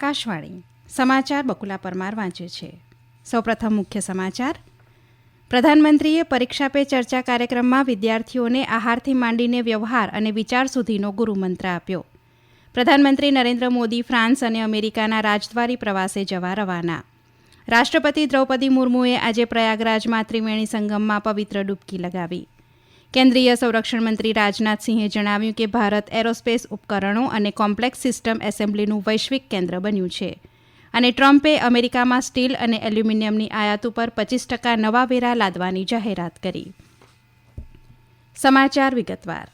આકાશવાણી સમાચાર બકુલા પરમાર વાંચે છે. સૌપ્રથમ મુખ્ય સમાચાર. પ્રધાનમંત્રીએ પરીક્ષા પે ચર્ચા કાર્યક્રમમાં વિદ્યાર્થીઓને આહારથી માંડીને વ્યવહાર અને વિચાર સુધીનો ગુરુમંત્ર આપ્યો. પ્રધાનમંત્રી નરેન્દ્ર મોદી ફ્રાન્સ અને અમેરિકાના રાજદ્વારી પ્રવાસે જવા રવાના. રાષ્ટ્રપતિ દ્રૌપદી મુર્મુએ આજે પ્રયાગરાજમાં ત્રિવેણી સંગમમાં પવિત્ર ડૂબકી લગાવી. કેન્દ્રીય સંરક્ષણ મંત્રી રાજનાથસિંહે જણાવ્યું કે ભારત એરોસ્પેસ ઉપકરણો અને કોમ્પ્લેક્સ સિસ્ટમ એસેમ્બલીનું વૈશ્વિક કેન્દ્ર બન્યું છે. અને ટ્રમ્પે અમેરિકામાં સ્ટીલ અને એલ્યુમિનિયમની આયાત ઉપર પચીસ ટકા નવા વેરા લાદવાની જાહેરાત કરી. સમાચાર વિગતવાર.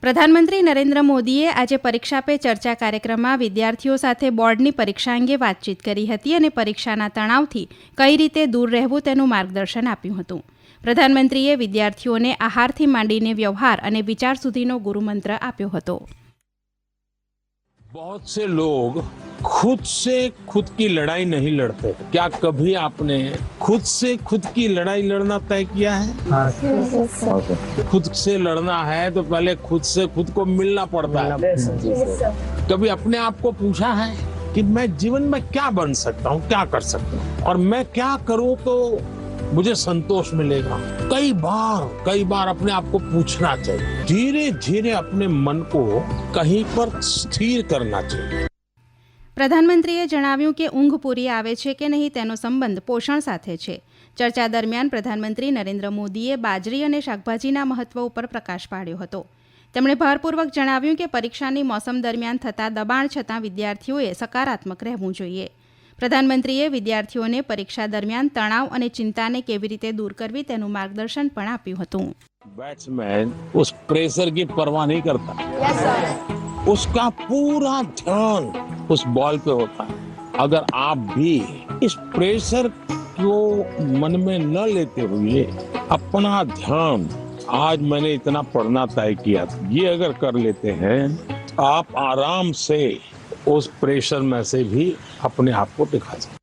પ્રધાનમંત્રી નરેન્દ્ર મોદીએ આજે પરીક્ષા પે ચર્ચા કાર્યક્રમમાં વિદ્યાર્થીઓ સાથે બોર્ડની પરીક્ષા અંગે વાતચીત કરી હતી અને પરીક્ષાના તણાવથી કઈ રીતે દૂર રહેવું તેનું માર્ગદર્શન આપ્યું હતું. પ્રધાનમંત્રીએ વિદ્યાર્થીઓને આહારથી માંડીને વ્યવહાર અને વિચાર સુધીનો ગુરુમંત્ર આપ્યો હતો बहुत से लोग खुद से खुद की लड़ाई नहीं लड़ते क्या कभी आपने खुद से खुद की लड़ाई लड़ना तय किया है खुद से लड़ना है तो पहले खुद से खुद को मिलना पड़ता है कभी अपने आप को पूछा है कि मैं जीवन में क्या बन सकता हूँ क्या कर सकता हूँ और मैं क्या करूँ तो मुझे संतोष मिलेगा कई बार कई बार अपने आप को पूछना चाहिए धीरे धीरे अपने मन को कहीं पर स्थिर करना चाहिए પ્રધાનમંત્રીએ જણાવ્યું કે ઊંઘ પૂરી આવે છે કે નહીં તેનો સંબંધ પોષણ સાથે છે ચર્ચા દરમિયાન પ્રધાનમંત્રી નરેન્દ્ર મોદીએ બાજરી અને શાકભાજીના મહત્વ ઉપર પ્રકાશ પાડ્યો હતો તેમણે ભારપૂર્વક જણાવ્યું કે પરીક્ષાની મોસમ દરમિયાન થતા દબાણ છતાં વિદ્યાર્થીઓએ સકારાત્મક રહેવું જોઈએ પ્રધાનમંત્રીએ વિદ્યાર્થીઓને પરીક્ષા દરમિયાન તણાવ અને ચિંતાને કેવી રીતે દૂર કરવી તેનું માર્ગદર્શન પણ આપ્યું હતું बैट्समैन उस प्रेशर की परवाह नहीं करता उसका पूरा ध्यान उस बॉल पे होता है अगर आप भी इस प्रेशर को मन में न लेते हुए अपना ध्यान आज मैंने इतना पढ़ना तय किया था ये अगर कर लेते हैं तो आप आराम से उस प्रेशर में से भी अपने आप को दिखा सकते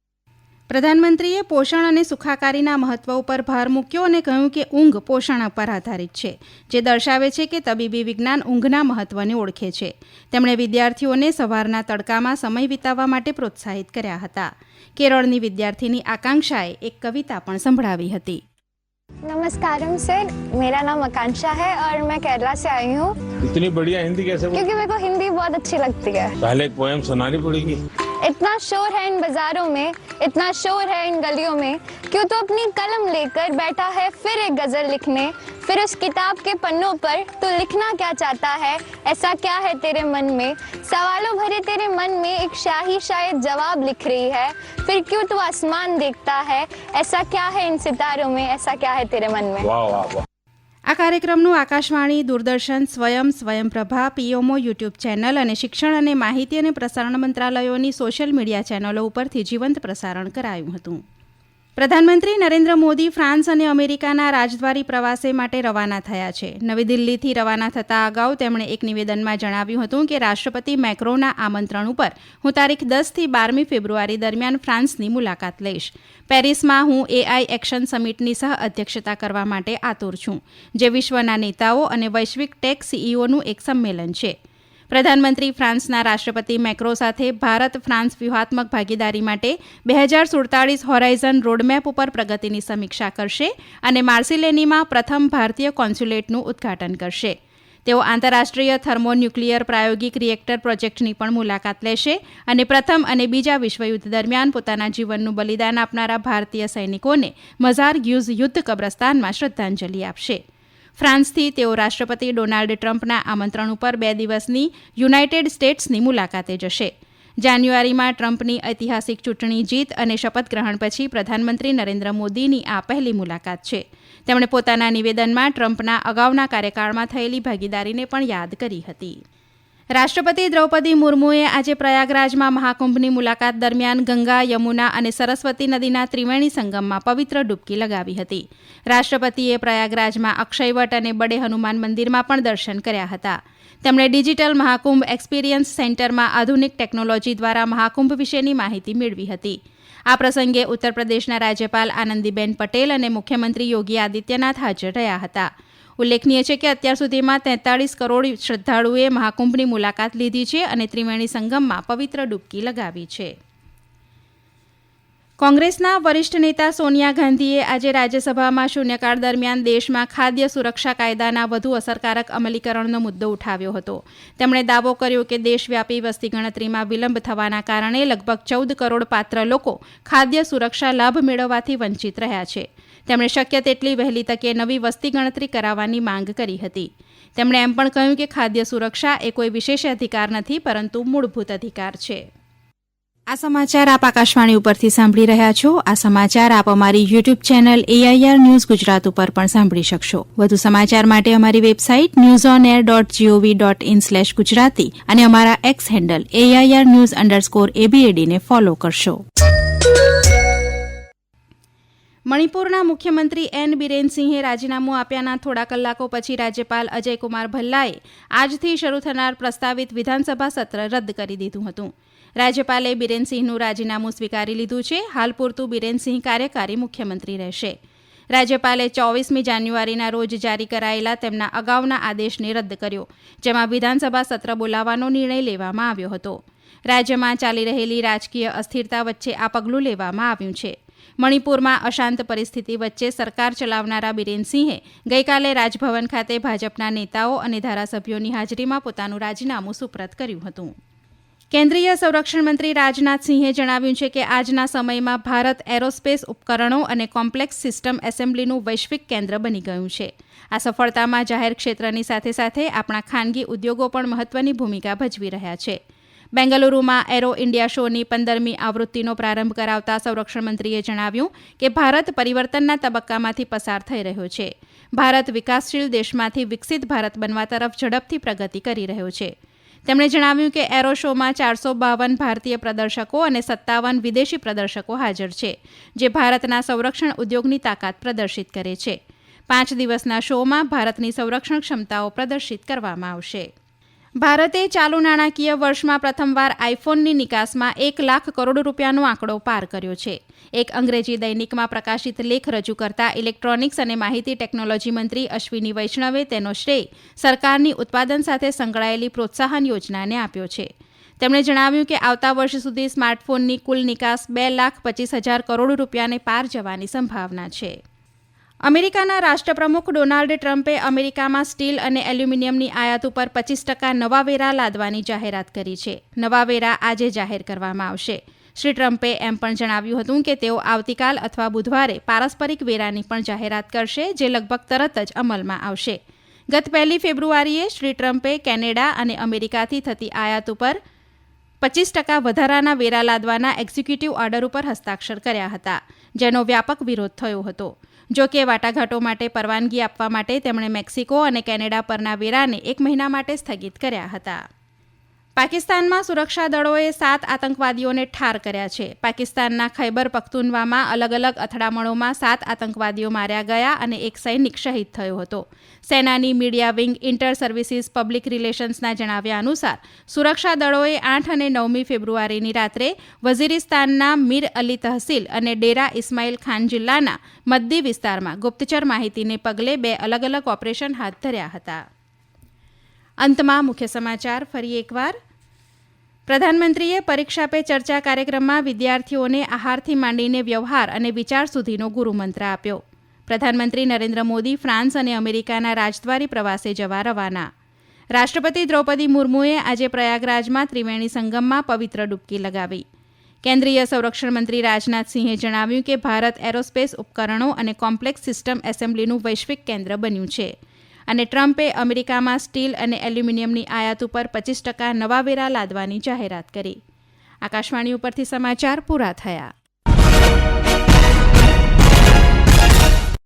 પ્રધાનમંત્રીએ પોષણ અને સુખાકારીના મહત્વ ઉપર ભાર મૂક્યો અને કહ્યું કે ઊંઘ પોષણ પર આધારિત છે જે દર્શાવે છે કે તબીબી વિજ્ઞાન ઊંઘના મહત્વને ઓળખે છે તેમણે વિદ્યાર્થીઓને સવારના તડકામાં સમય વિતાવવા માટે પ્રોત્સાહિત કર્યા હતા કેરળની વિદ્યાર્થીની આકાંક્ષાએ એક કવિતા પણ સંભળાવી હતી नमस्कारम सर मेरा नाम आकांक्षा है और मैं केरला से आई हूँ इतनी बढ़िया हिंदी कैसे बोल क्योंकि मेरे को हिंदी बहुत अच्छी लगती है पहले एक पोएम सुनानी पड़ेगी इतना शोर है इन बाजारों में, इतना शोर है इन गलियों में, क्यों तो अपनी कलम लेकर बैठा है फिर एक गज़ल लिखने? फिर उस किताब के पन्नों पर तू लिखना क्या चाहता है? ऐसा क्या है तेरे मन में? सवालों भरे तेरे मन में एक शाही शायद जवाब लिख रही है। फिर क्यों तू आसमान देखता है? ऐसा क्या है इन सितारों में? ऐसा क्या है तेरे मन में? वाह वाह वाह। આ કાર્યક્રમનું આકાશવાણી, દૂરદર્શન, સ્વયં, સ્વયંપ્રભા, પીઓમો, યુટ્યુબ ચેનલ અને શિક્ષણ અને માહિતી અને પ્રસારણ મંત્રાલયોની સોશિયલ મીડિયા ચેનલો ઉપરથી જીવંત પ્રસારણ કરાયું હતું. પ્રધાનમંત્રી નરેન્દ્ર મોદી ફ્રાન્સ અને અમેરિકાના રાજદ્વારી પ્રવાસે માટે રવાના થયા છે. નવી દિલ્હીથી રવાના થતા અગાઉ તેમણે એક નિવેદનમાં જણાવ્યું હતું કે રાષ્ટ્રપતિ મેક્રોના આમંત્રણ ઉપર હું તારીખ દસથી બારમી ફેબ્રુઆરી દરમિયાન ફ્રાન્સની મુલાકાત લઈશ. પેરિસમાં હું એઆઈ એક્શન સમિટની સહ અધ્યક્ષતા કરવા માટે આતુર છું. જે વિશ્વના નેતાઓ અને વૈશ્વિક ટેક સીઈઓનું એક સંમેલન છે. પ્રધાનમંત્રી ફ્રાન્સના રાષ્ટ્રપતિ મેક્રો સાથે ભારત ફ્રાન્સ વ્યૂહાત્મક ભાગીદારી માટે બે હજાર સુડતાળીસ હોરાઇઝન રોડમેપ ઉપર પ્રગતિની સમીક્ષા કરશે અને માર્સિલેનીમાં પ્રથમ ભારતીય કોન્સ્યુલેટનું ઉદ્ઘાટન કરશે. તેઓ આંતરરાષ્ટ્રીય થર્મોન્યુક્લિયર પ્રાયોગિક રિએક્ટર પ્રોજેક્ટની પણ મુલાકાત લેશે અને પ્રથમ અને બીજા વિશ્વયુદ્ધ દરમિયાન પોતાના જીવનનું બલિદાન આપનારા ભારતીય સૈનિકોને મઝાર ગ્યુઝ યુદ્ધ કબ્રસ્તાનમાં શ્રદ્ધાંજલિ આપશે. ફ્રાન્સથી તેઓ રાષ્ટ્રપતિ ડોનાલ્ડ ટ્રમ્પના આમંત્રણ ઉપર બે દિવસની યુનાઇટેડ સ્ટેટ્સની મુલાકાતે જશે. જાન્યુઆરીમાં ટ્રમ્પની ઐતિહાસિક ચૂંટણી જીત અને શપથ ગ્રહણ પછી પ્રધાનમંત્રી નરેન્દ્ર મોદીની આ પહેલી મુલાકાત છે. તેમણે પોતાના નિવેદનમાં ટ્રમ્પના અગાઉના કાર્યકાળમાં થયેલી ભાગીદારીને પણ યાદ કરી હતી. રાષ્ટ્રપતિ દ્રૌપદી મુર્મુએ આજે પ્રયાગરાજમાં મહાકુંભની મુલાકાત દરમિયાન ગંગા, યમુના અને સરસ્વતી નદીના ત્રિવેણી સંગમમાં પવિત્ર ડૂબકી લગાવી હતી. રાષ્ટ્રપતિએ પ્રયાગરાજમાં અક્ષયવટ અને બડે હનુમાન મંદિરમાં પણ દર્શન કર્યા હતા. તેમણે ડિજિટલ મહાકુંભ એક્સપિરિયન્સ સેન્ટરમાં આધુનિક ટેકનોલોજી દ્વારા મહાકુંભ વિશેની માહિતી મેળવી હતી. આ પ્રસંગે ઉત્તર પ્રદેશના રાજ્યપાલ આનંદીબેન પટેલ અને મુખ્યમંત્રી યોગી આદિત્યનાથ હાજર રહ્યા હતા. ઉલ્લેખનીય છે કે અત્યાર સુધીમાં તેતાળીસ કરોડ શ્રદ્ધાળુએ મહાકુંભની મુલાકાત લીધી છે અને ત્રિવેણી સંગમમાં પવિત્ર ડૂબકી લગાવી છે. કોંગ્રેસના વરિષ્ઠ નેતા સોનિયા ગાંધીએ આજે રાજ્યસભામાં શૂન્યકાળ દરમિયાન દેશમાં ખાદ્ય સુરક્ષા કાયદાના વધુ અસરકારક અમલીકરણનો મુદ્દો ઉઠાવ્યો હતો. તેમણે દાવો કર્યો કે દેશવ્યાપી વસ્તી ગણતરીમાં વિલંબ થવાના કારણે લગભગ ચૌદ કરોડ પાત્ર લોકો ખાદ્ય સુરક્ષા લાભ મેળવવાથી વંચિત રહ્યા છે. તેમણે શક્ય તેટલી વહેલી તકે નવી વસ્તી ગણતરી કરાવવાની માંગ કરી હતી. તેમણે એમ પણ કહ્યું કે ખાદ્ય સુરક્ષા એ કોઈ વિશેષ અધિકાર નથી, પરંતુ મૂળભૂત અધિકાર છે. આ સમાચાર આપ આકાશવાણી ઉપરથી સાંભળી રહ્યા છો. આ સમાચાર આપ અમારી YouTube channel AIR news Gujarat ઉપર પણ સાંભળી શકશો. વધુ સમાચાર માટે અમારી website news on air dot gov dot in slash Gujarati અને અમારા X handle AIR news underscore એબીએડીને follow કરશો. મણિપુરના મુખ્યમંત્રી એન બિરેનસિંહે રાજીનામું આપ્યાના થોડા કલાકો પછી રાજ્યપાલ અજયકુમાર ભલ્લાએ આજથી શરૂ થનાર પ્રસ્તાવિત વિધાનસભા સત્ર રદ કરી દીધું હતું. રાજ્યપાલે બિરેનસિંહનું રાજીનામું સ્વીકારી લીધું છે. હાલ પૂરતું બિરેનસિંહ કાર્યકારી મુખ્યમંત્રી રહેશે. રાજ્યપાલે ચોવીસમી જાન્યુઆરીના રોજ જારી કરાયેલા તેમના અગાઉના આદેશને રદ કર્યો, જેમાં વિધાનસભા સત્ર બોલાવવાનો નિર્ણય લેવામાં આવ્યો હતો. રાજ્યમાં ચાલી રહેલી રાજકીય અસ્થિરતા વચ્ચે આ પગલું લેવામાં આવ્યું છે. મણિપુરમાં અશાંત પરિસ્થિતિ વચ્ચે સરકાર ચલાવનારા બિરેનસિંહે ગઈકાલે રાજભવન ખાતે ભાજપના નેતાઓ અને ધારાસભ્યોની હાજરીમાં પોતાનું રાજીનામું સુપ્રત કર્યું હતું. કેન્દ્રીય સંરક્ષણ મંત્રી રાજનાથસિંહે જણાવ્યું છે કે આજના સમયમાં ભારત એરોસ્પેસ ઉપકરણો અને કોમ્પ્લેક્સ સિસ્ટમ એસેમ્બલીનું વૈશ્વિક કેન્દ્ર બની ગયું છે. આ સફળતામાં જાહેર ક્ષેત્રની સાથે સાથે આપણા ખાનગી ઉદ્યોગો પણ મહત્વની ભૂમિકા ભજવી રહ્યા છે. બેંગલુરુમાં એરો ઇન્ડિયા શોની પંદરમી આવૃત્તિનો પ્રારંભ કરાવતા સંરક્ષણ મંત્રીએ જણાવ્યું કે ભારત પરિવર્તનના તબક્કામાંથી પસાર થઈ રહ્યો છે. ભારત વિકાસશીલ દેશમાંથી વિકસિત ભારત બનવા તરફ ઝડપથી પ્રગતિ કરી રહ્યો છે. તેમણે જણાવ્યું કે એરો શોમાં ચારસો બાવન ભારતીય પ્રદર્શકો અને સત્તાવન વિદેશી પ્રદર્શકો હાજર છે, જે ભારતના સંરક્ષણ ઉદ્યોગની તાકાત પ્રદર્શિત કરે છે. પાંચ દિવસના શોમાં ભારતની સંરક્ષણ ક્ષમતાઓ પ્રદર્શિત કરવામાં આવશે. ભારતે ચાલુ નાણાકીય વર્ષમાં પ્રથમવાર આઈફોનની નિકાસમાં એક લાખ કરોડ રૂપિયાનો આંકડો પાર કર્યો છે. એક અંગ્રેજી દૈનિકમાં પ્રકાશિત લેખ રજૂ કરતા ઇલેક્ટ્રોનિક્સ અને માહિતી ટેકનોલોજી મંત્રી અશ્વિની વૈષ્ણવે તેનો શ્રેય સરકારની ઉત્પાદન સાથે સંકળાયેલી પ્રોત્સાહન યોજનાને આપ્યો છે. તેમણે જણાવ્યું કે આવતા વર્ષ સુધી સ્માર્ટફોનની કુલ નિકાસ બે લાખ પચીસ હજાર કરોડ રૂપિયાને પાર જવાની સંભાવના છે. અમેરિકાના રાષ્ટ્રપ્રમુખ ડોનાલ્ડ ટ્રમ્પે અમેરિકામાં સ્ટીલ અને એલ્યુમિનિયમની આયાત ઉપર પચીસ ટકા નવા વેરા લાદવાની જાહેરાત કરી છે. નવા વેરા આજે જાહેર કરવામાં આવશે. શ્રી ટ્રમ્પે એમ પણ જણાવ્યું હતું કે તેઓ આવતીકાલ અથવા બુધવારે પારસ્પરિક વેરાની પણ જાહેરાત કરશે, જે લગભગ તરત જ અમલમાં આવશે. ગત પહેલી ફેબ્રુઆરીએ શ્રી ટ્રમ્પે કેનેડા અને અમેરિકાથી થતી આયાત ઉપર પચીસ ટકા વધારાના વેરા લાદવાના એક્ઝિક્યુટિવ ઓર્ડર ઉપર હસ્તાક્ષર કર્યા હતા, જેનો વ્યાપક વિરોધ થયો હતો. જો કે વાટાઘાટો માટે પરવાનગી આપવા માટે તેમણે મેક્સિકો અને કેનેડા પરના વેરાને એક મહિના માટે સ્થગિત કર્યા હતા. પાકિસ્તાનમાં સુરક્ષા દળોએ સાત આતંકવાદીઓને ઠાર કર્યા છે. પાકિસ્તાનના ખૈબર પખ્તુનવામાં અલગ અલગ અથડામણોમાં સાત આતંકવાદીઓ માર્યા ગયા અને એક સૈનિક શહીદ થયો હતો. સેનાની media wing inter services public રિલેશન્સના જણાવ્યા અનુસાર, સુરક્ષા દળોએ આઠ અને નવમી ફેબ્રુઆરીની રાત્રે વઝીરિસ્તાનના મીર અલી તહસીલ અને ડેરા ઇસ્માઇલ ખાન જિલ્લાના મદ્દી વિસ્તારમાં ગુપ્તચર માહિતીને પગલે બે અલગ અલગ ઓપરેશન હાથ ધર્યા હતા. અંતમાં મુખ્ય સમાચાર, ફરી એકવાર. પ્રધાનમંત્રીએ પરીક્ષા પે ચર્ચા કાર્યક્રમમાં વિદ્યાર્થીઓને આહારથી માંડીને વ્યવહાર અને વિચાર સુધીનો ગુરુમંત્ર આપ્યો. પ્રધાનમંત્રી નરેન્દ્ર મોદી ફ્રાન્સ અને અમેરિકાના રાજદ્વારી પ્રવાસે જવા રવાના. રાષ્ટ્રપતિ દ્રૌપદી મુર્મુએ આજે પ્રયાગરાજમાં ત્રિવેણી સંગમમાં પવિત્ર ડૂબકી લગાવી. કેન્દ્રીય સંરક્ષણ મંત્રી રાજનાથસિંહે જણાવ્યું કે ભારત એરોસ્પેસ ઉપકરણો અને કોમ્પ્લેક્સ સિસ્ટમ એસેમ્બલીનું વૈશ્વિક કેન્દ્ર બન્યું છે. અને ટ્રમ્પે અમેરિકામાં સ્ટીલ અને એલ્યુમિનિયમની આયાત ઉપર પચીસ ટકા નવા વેરા લાદવાની જાહેરાત કરી. આકાશવાણી ઉપરથી સમાચાર પૂરા થયા.